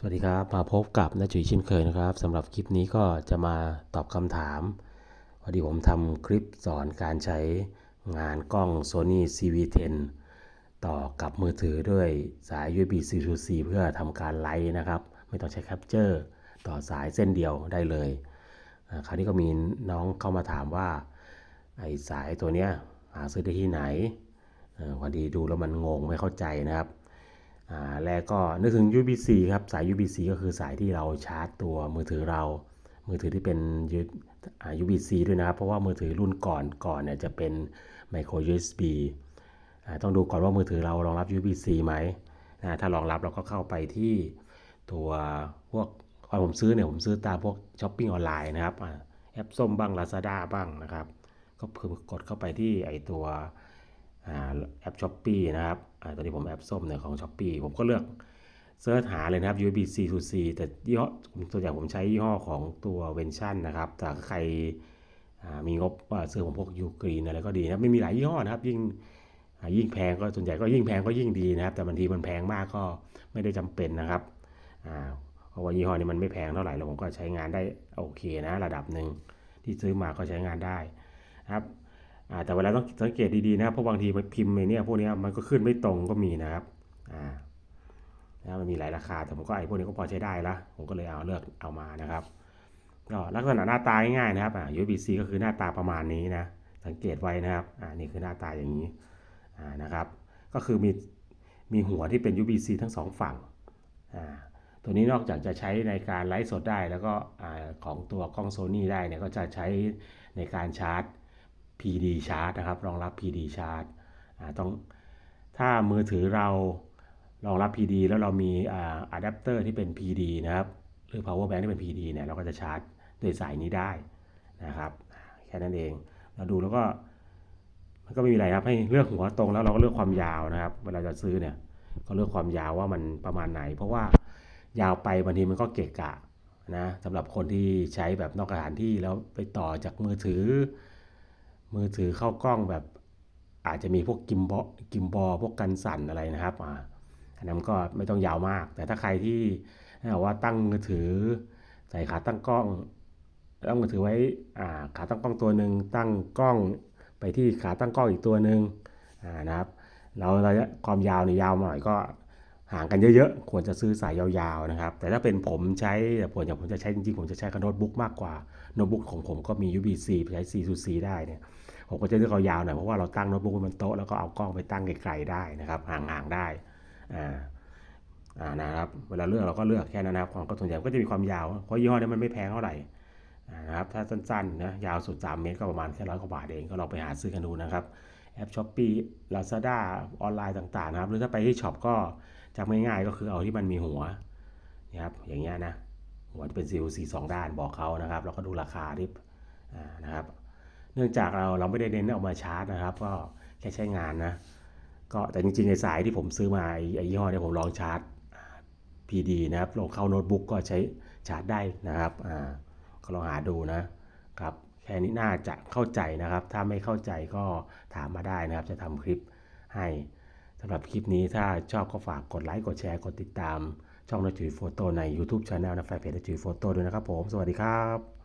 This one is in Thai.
สวัสดีครับ มาพบกับน้าจุ๋ยเช่นเคยนะครับสำหรับคลิปนี้ก็จะมาตอบคำถามพอดีผมทำคลิปสอนการใช้งานกล้อง Sony CV10 ต่อกับมือถือด้วยสาย USB C to C เพื่อทำการไลฟ์นะครับ ไม่ต้องใช้แคปเจอร์ต่อสายเส้นเดียวได้เลย คราวนี้ก็มีน้องเข้ามาถามว่าไอ้สายตัวเนี้ยหาซื้อได้ที่ไหนพอดีดูแล้วมันงงไม่เข้าใจนะครับ แรกก็นึกถึง USB-C ครับ สาย USB-C ก็คือสายที่เราชาร์จตัวมือถือเรา มือถือที่เป็น USB-C ด้วยนะครับ เพราะว่ามือถือรุ่นก่อนก่อนเนี่ยจะเป็น micro USB อ่าต้องดูก่อนว่ามือถือเรารองรับ USB-C ไหมนะถ้ารองรับเราก็เข้าไปที่ตัวพวกตอนผมซื้อเนี่ยผมซื้อตามพวกช้อปปิ้งออนไลน์นะครับแอปส้มบ้าง Lazada บ้างนะครับ ก็คือกดเข้าไปที่ไอตัว แอปช้อปปีนะครับอตอนนี้ผมแอปส้มเนี่ยของช้อปปีผมก็เลือกเสิร์ชหาเลยนะครับ USB C to C แต่ยี่ห้อส่วนใหญ่ผมใช้ยี่ห้อของตัวเวนชั่นนะครับแต่ใครมีงบซื้อของพวกยูกรีนอะไรก็ดีนะไม่มีหลายยี่ห้อนะครับ ยิ่งยิ่งแพงก็ส่วนใหญ่ก็ยิ่งแพงก็ยิ่งดีนะครับ แต่บางทีมันแพงมากก็ไม่ได้จำเป็นนะครับเพราะว่ายี่ห้อนี้มันไม่แพงเท่าไหร่แล้วผมก็ใช้งานได้โอเคนะ ระดับหนึ่งที่ซื้อมาก็ใช้งานได้นะครับ แต่เวลาต้องสังเกตดีๆนะครับเพราะบางทีมันพิมพ์ในเนี่ยพวกนี้มันก็ขึ้นไม่ตรงก็มีนะครับอ่านะมันมีหลายราคาแต่ผมก็ไอ้พวกนี้ก็พอใช้ได้ละผมก็เลยเอาเลือกเอามานะครับก็ลักษณะหน้าตาง่ายๆนะครับอ่า USB-C ก็คือหน้าตาประมาณนี้นะสังเกตไว้นะครับอ่านี่คือหน้าตาอย่างนี้อ่านะครับ ก็คือมีมีหัวที่เป็น USB-C ทั้งสองฝั่งอ่าตัวนี้นอกจากจะใช้ในการไลฟ์สดได้แล้วก็อ่าของตัวกล้อง Sony ได้เนี่ยก็จะใช้ในการชาร์จ PD charge นะครับ รองรับ PD charge อ่าต้องถ้ามือถือเรารองรับ PD แล้วเรามีอ่าอะแดปเตอร์ที่เป็น PD นะครับ หรือ power bank ที่เป็น PD เนี่ยเราก็จะชาร์จด้วยสายนี้ได้นะครับ แค่นั้นเอง เราดูแล้วก็มันก็ไม่มีอะไรครับให้เลือกหัวตรงแล้วเราก็เลือกความยาวนะครับ เวลาจะซื้อเนี่ยก็เลือกความยาวว่ามันประมาณไหน เพราะว่ายาวไปบางทีมันก็เกะกะนะสำหรับคนที่ใช้แบบนอกสถานที่แล้วไปต่อจากมือถือ มือถือเข้ากล้องแบบอาจจะมีพวกกิมบอกิมบอพวกกันสั่นอะไรนะครับอ่าอันนั้นก็ไม่ต้องยาวมาก แต่ถ้าใครที่ว่าตั้งมือถือ ใส่ขาตั้งกล้องตั้งมือถือไว้อ่าขาตั้งกล้องตัวหนึ่งตั้งกล้องไปที่ขาตั้งกล้องอีกตัวหนึ่งอ่านะครับแล้วระยะความยาวเนี่ยยาวหน่อยก็ ห่างกันเยอะๆ ควรจะซื้อสายยาวๆนะครับ แต่ถ้าเป็นผมใช้แต่ผมอย่างผมจะใช้จริงๆ ผมจะใช้กับโน้ตบุ๊กมากกว่า โน้ตบุ๊กของผมก็มี USB-C ใช้ C to C ได้เนี่ยผมก็จะเลือกเอายาวหน่อยเพราะว่าเราตั้งโน้ตบุ๊กไว้บนโต๊ะแล้วก็เอากล้องไปตั้งไกลๆได้นะครับห่างๆได้อ่าอ่านะครับเวลาเลือกเราก็เลือกแค่นั้นนะครับของก็ส่วนใหญ่ก็จะมีความยาวเพราะยี่ห้อนี้มันไม่แพงเท่าไหร่อ่านะครับถ้าสั้นๆนะยาวสุด 3 เมตรก็ประมาณแค่ร้อยกว่าบาทเองก็ลองไปหาซื้อกันดูนะครับแอปช้อปปี้ลาซาด้าออนไลน์ต่างๆนะครับหรือถ้าไปที่ช็อปก็ จำง่ายๆก็คือเอาที่มันมีหัวนะครับอย่างเงี้ยนะหัวจะเป็นซีซีสองด้านบอกเขานะครับแล้วก็ดูราคาที่นะครับ เนื่องจากเราเราไม่ได้เน้นเอามาชาร์จนะครับ ก็แค่ใช้งานนะก็แต่จริงๆในสายที่ผมซื้อมาไอ้ไอ้ยี่ห้อเนี่ยผมลองชาร์จ PD นะครับลงเข้าโน้ตบุ๊กก็ใช้ชาร์จได้นะครับอ่าก็ลองหาดูนะครับแค่นี้น่าจะเข้าใจนะครับ ถ้าไม่เข้าใจก็ถามมาได้นะครับ จะทำคลิปให้ สำหรับคลิปนี้ถ้าชอบก็ฝากกดไลค์กดแชร์กดติดตาม ช่องนจุยโฟโต้ใน YouTube Channel นะแฟนเพจนจุยโฟโต้ด้วยนะครับผม สวัสดีครับ